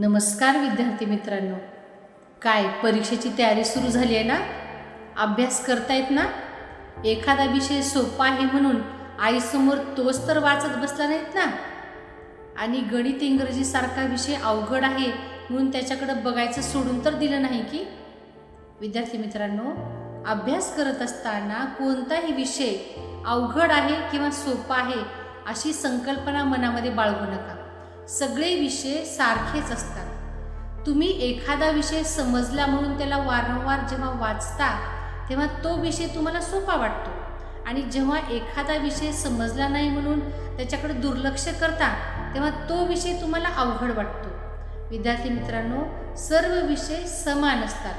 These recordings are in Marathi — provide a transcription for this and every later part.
नमस्कार विद्यार्थी मित्रांनो. काय परीक्षेची तयारी सुरू झाली आहे ना? अभ्यास करतायत ना? एखादा विषय सोपा आहे म्हणून आईसमोर तोच तर वाचत बसला नाहीत ना? आणि गणित इंग्रजीसारखा विषय अवघड आहे म्हणून त्याच्याकडं बघायचं सोडून तर दिलं नाही की? विद्यार्थी मित्रांनो अभ्यास करत असताना कोणताही विषय अवघड आहे किंवा सोपा आहे अशी संकल्पना मनामध्ये बाळगू नका. सगळे विषय सारखेच असतात. तुम्ही एखादा विषय समजला म्हणून त्याला वारंवार जेव्हा वाचता तेव्हा तो विषय तुम्हाला सोपा वाटतो. आणि जेव्हा एखादा विषय समजला नाही म्हणून त्याच्याकडे दुर्लक्ष करता तेव्हा तो विषय तुम्हाला अवघड वाटतो. विद्यार्थी मित्रांनो सर्व विषय समान असतात.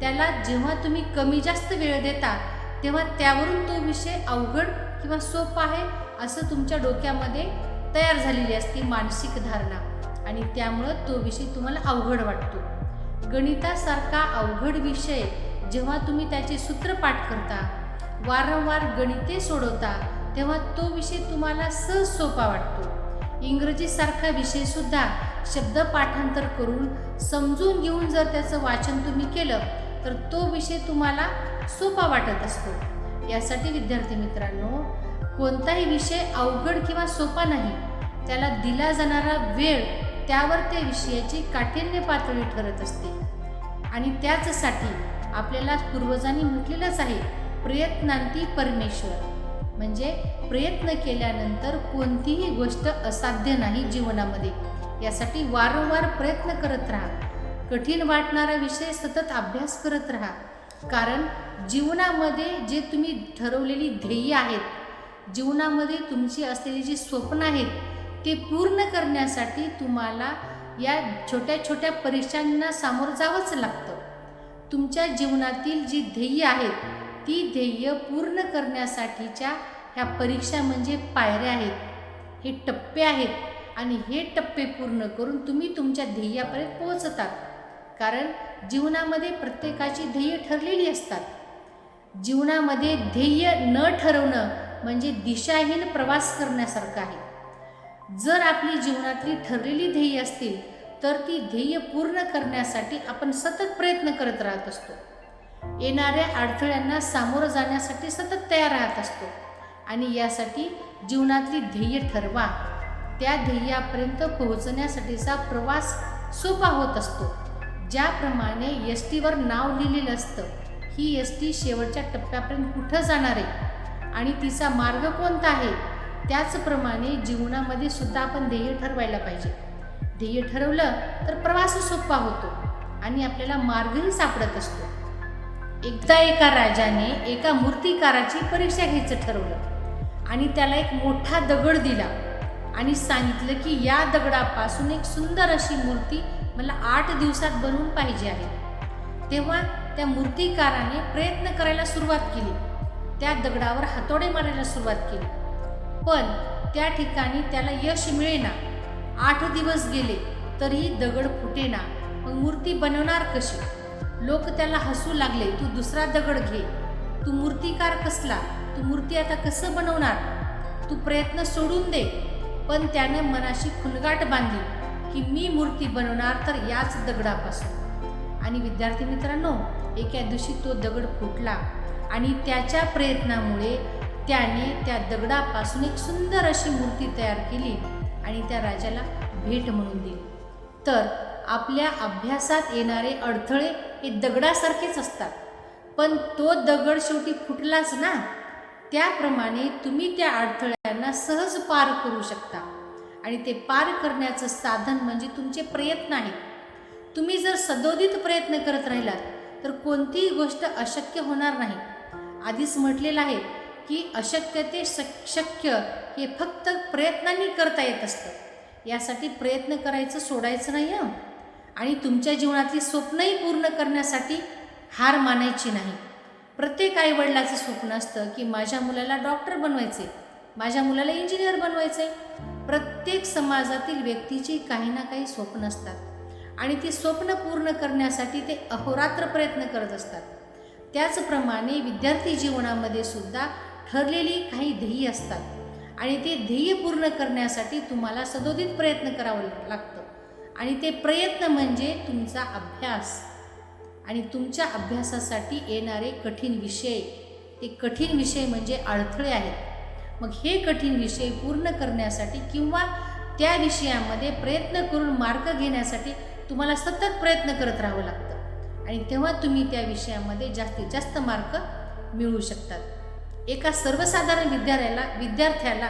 त्याला जेव्हा तुम्ही कमी जास्त वेळ देता तेव्हा त्यावरून तो विषय अवघड किंवा सोपा आहे असं तुमच्या डोक्यामध्ये तयार झालेली असते मानसिक धारणा. आणि त्यामुळं तो विषय तुम्हाला अवघड वाटतो. गणितासारखा अवघड विषय जेव्हा तुम्ही त्याचे सूत्रपाठ करता वारंवार गणिते सोडवता तेव्हा तो विषय तुम्हाला सहज सोपा वाटतो. इंग्रजीसारखा विषयसुद्धा शब्द पाठांतर करून समजून घेऊन जर त्याचं वाचन तुम्ही केलं तर तो विषय तुम्हाला सोपा वाटत असतो. यासाठी विद्यार्थी मित्रांनो कोणताही विषय अवघड किंवा सोपा नाही. त्याला दिला जाणारा वेळ त्यावर त्या विषयाची काठिण्य पातळी ठरत असते. आणि त्याचसाठी आपल्याला पूर्वजांनी म्हटलेलंच आहे प्रयत्नांती परमेश्वर. म्हणजे प्रयत्न केल्यानंतर कोणतीही गोष्ट असाध्य नाही जीवनामध्ये. यासाठी वारंवार प्रयत्न करत राहा. कठीण वाटणारा विषय सतत अभ्यास करत राहा. कारण जीवनामध्ये जे तुम्ही ठरवलेली ध्येय आहेत जीवनामध्ये तुमची असलेली जी स्वप्न आहेत ते पूर्ण करण्यासाठी तुम्हाला या छोट्या छोट्या परीक्षांना सामोरं जावंच लागतं. तुमच्या जीवनातील जी ध्येय आहेत ती ध्येय पूर्ण करण्यासाठीच्या ह्या परीक्षा म्हणजे पायऱ्या आहेत. हे टप्पे आहेत आणि हे टप्पे पूर्ण करून तुम्ही तुमच्या ध्येयापर्यंत पोहोचतात. कारण जीवनामध्ये प्रत्येकाची ध्येय ठरलेली असतात. जीवनामध्ये ध्येय न ठरवणं म्हणजे दिशाहीन प्रवास करण्यासारखं आहे. जर आपली जीवनातली ठरलेली ध्येय असतील तर ती ध्येय पूर्ण करण्यासाठी आपण सतत प्रयत्न करत राहत असतो. येणाऱ्या अडथळ्यांना सामोरं जाण्यासाठी सतत तयार राहत असतो. आणि यासाठी जीवनातली ध्येय ठरवा. त्या ध्येयापर्यंत पोहोचण्यासाठीचा प्रवास सोपा होत असतो. ज्याप्रमाणे एस टीवर नाव लिहिलेलं असतं ही एस टी शेवटच्या टप्प्यापर्यंत कुठं जाणार आहे? आणि तिचा मार्ग कोणता आहे? त्याचप्रमाणे जीवनामध्ये सुद्धा आपण ध्येय ठरवायला पाहिजे. ध्येय ठरवलं तर प्रवास सोपा होतो आणि आपल्याला मार्गही सापडत असतो. एकदा एका राजाने एका मूर्तिकाराची परीक्षा घ्यायचं ठरवलं आणि त्याला एक मोठा दगड दिला आणि सांगितलं की या दगडापासून एक सुंदर अशी मूर्ती मला आठ दिवसात बनवून पाहिजे आहे. तेव्हा त्या मूर्तिकाराने प्रयत्न करायला सुरुवात केली. त्या दगडावर हातोडे मारायला सुरुवात केली. पण त्या ठिकाणी त्याला यश मिळेना. आठ दिवस गेले तरीही दगड फुटेना. मग मूर्ती बनवणार कशी? लोक त्याला हसू लागले तू दुसरा दगड घे. तू मूर्तिकार कसला? तू मूर्ती आता कसं बनवणार? तू प्रयत्न सोडून दे. पण त्याने मनाशी खुणगाट बांधली की मी मूर्ती बनवणार तर याच दगडापासून. आणि विद्यार्थी मित्रांनो एका दिवशी तो दगड फुटला. आणि त्याच्या प्रयत्नामुळे त्याने त्या दगडापासून एक सुंदर अशी मूर्ती तयार केली आणि त्या राजाला भेट म्हणून दिली. तर आपल्या अभ्यासात येणारे अडथळे हे दगडासारखेच असतात. पण तो दगड शेवटी फुटलाच ना? त्याप्रमाणे तुम्ही त्या अडथळ्यांना सहज पार करू शकता. आणि ते पार करण्याचं साधन म्हणजे तुमचे प्रयत्न आहेत. तुम्ही जर सदोदित प्रयत्न करत राहिलात तर कोणतीही गोष्ट अशक्य होणार नाही. आधीच म्हटलेलं आहे की अशक्य ते शक शक्य हे फक्त प्रयत्नांनी करता येत असतं. यासाठी प्रयत्न करायचं सोडायचं नाही हं. आणि तुमच्या जीवनातली स्वप्नही पूर्ण करण्यासाठी हार मानायची नाही. प्रत्येक आईवडिलाचं स्वप्न असतं की माझ्या मुलाला डॉक्टर बनवायचे माझ्या मुलाला इंजिनियर बनवायचे प्रत्येक समाजातील व्यक्तीची काही ना काही स्वप्न असतात. आणि ती स्वप्न पूर्ण करण्यासाठी ते अहोरात्र प्रयत्न करत असतात. त्याचप्रमाणे विद्यार्थी जीवनामध्ये सुद्धा ठरलेली काही ध्येय असतात. आणि ते ध्येय पूर्ण करण्यासाठी तुम्हाला सदोदित प्रयत्न करावं लागतं. आणि ते प्रयत्न म्हणजे तुमचा अभ्यास. आणि तुमच्या अभ्यासासाठी येणारे कठीण विषय ते कठीण विषय म्हणजे अडथळे आहेत. मग हे कठीण विषय पूर्ण करण्यासाठी किंवा त्या विषयामध्ये प्रयत्न करून मार्क घेण्यासाठी तुम्हाला सतत प्रयत्न करत राहावं लागतं. आणि तेव्हा तुम्ही त्या विषयामध्ये जास्तीत जास्त मार्क मिळवू शकतात. एका सर्वसाधारण विद्यार्थ्याला विद्यार्थ्याला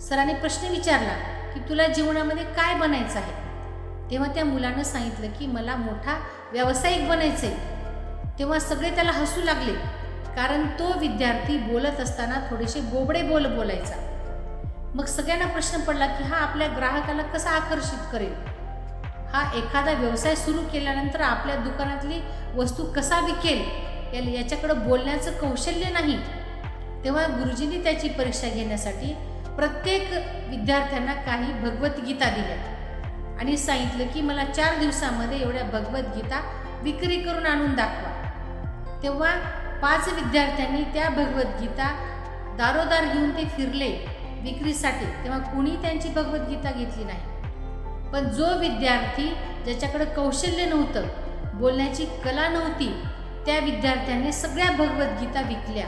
सरांनी प्रश्न विचारला की तुला जीवनामध्ये काय बनायचं आहे? तेव्हा त्या मुलानं सांगितलं की मला मोठा व्यावसायिक बनायचं आहे तेव्हा सगळे त्याला हसू लागले कारण तो विद्यार्थी बोलत असताना थोडेसे बोबडे बोल बोलायचा. मग सगळ्यांना प्रश्न पडला की हा आपल्या ग्राहकाला कसा आकर्षित करेल? हा एखादा व्यवसाय सुरू केल्यानंतर आपल्या दुकानातली वस्तू कसा विकेल? याच्याकडं बोलण्याचं कौशल्य नाही. तेव्हा गुरुजींनी त्याची परीक्षा घेण्यासाठी प्रत्येक विद्यार्थ्यांना काही भगवद्गीता दिल्या. आणि सांगितलं की मला चार दिवसामध्ये एवढ्या भगवद्गीता विक्री करून आणून दाखवा. तेव्हा पाच विद्यार्थ्यांनी त्या भगवद्गीता दारोदार घेऊन ते फिरले विक्रीसाठी. तेव्हा कुणी त्यांची भगवद्गीता घेतली नाही. पण जो विद्यार्थी ज्याच्याकडे कौशल्य नव्हतं बोलण्याची कला नव्हती त्या विद्यार्थ्याने सगळ्या भगवद्गीता विकल्या.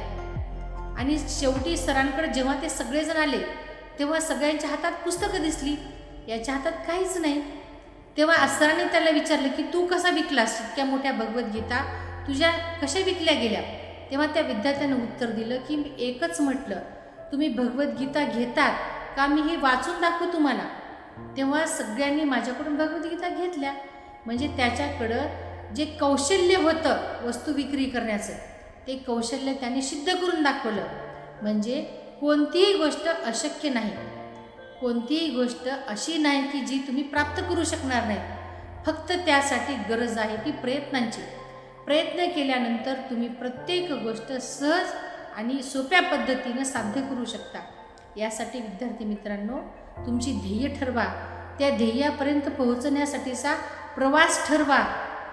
आणि शेवटी सरांकडे जेव्हा ते सगळेजण आले तेव्हा सगळ्यांच्या हातात पुस्तकं दिसली. याच्या हातात काहीच नाही. तेव्हा सरांनी त्याला विचारलं की तू कसा विकलास? इतक्या मोठ्या भगवद्गीता तुझ्या कशा विकल्या गेल्या? तेव्हा त्या विद्यार्थ्यानं उत्तर दिलं की मी एकच म्हटलं तुम्ही भगवद्गीता घेतात का? मी हे वाचून दाखवू तुम्हाला. तेव्हा सगळ्यांनी माझ्याकडून भगवद्गीता घेतल्या. म्हणजे त्याच्याकडं जे कौशल्य होतं वस्तू विक्री करण्याचं ते कौशल्य त्याने सिद्ध करून दाखवलं. म्हणजे कोणतीही गोष्ट अशक्य नाही. कोणतीही गोष्ट अशी नाही की जी तुम्ही प्राप्त करू शकणार नाही. फक्त त्यासाठी गरज आहे ती प्रयत्नांची. प्रयत्न केल्यानंतर तुम्ही प्रत्येक गोष्ट सहज आणि सोप्या पद्धतीनं साध्य करू शकता. यासाठी विद्यार्थी मित्रांनो तुमची ध्येय ठरवा. त्या ध्येयापर्यंत पोहोचण्यासाठीचा प्रवास ठरवा.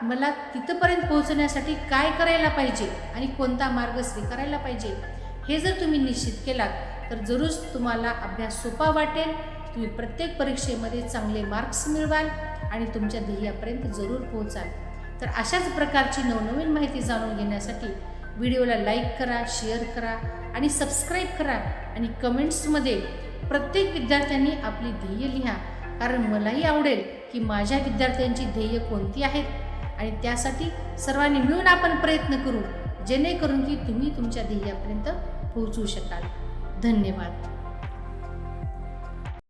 मला तिथंपर्यंत पोहोचण्यासाठी काय करायला पाहिजे आणि कोणता मार्ग स्वीकारायला पाहिजे हे जर तुम्ही निश्चित केलात तर जरूर तुम्हाला अभ्यास सोपा वाटेल तुम्ही प्रत्येक परीक्षेमध्ये चांगले मार्क्स मिळवाल आणि तुमच्या ध्येयापर्यंत जरूर पोहोचाल. तर अशाच प्रकारची नवनवीन माहिती जाणून घेण्यासाठी व्हिडिओला लाईक करा शेअर करा आणि सबस्क्राईब करा आणि कमेंट्समध्ये प्रत्येक विद्यार्थ्यांनी आपली ध्येय लिहा. कारण मलाही आवडेल की माझ्या विद्यार्थ्यांची ध्येय कोणती आहेत आणि त्यासाठी सर्वांनी मिळून आपण प्रयत्न करू जेणेकरून की तुम्ही तुमच्या ध्येयापर्यंत पोहोचू शकाल. धन्यवाद.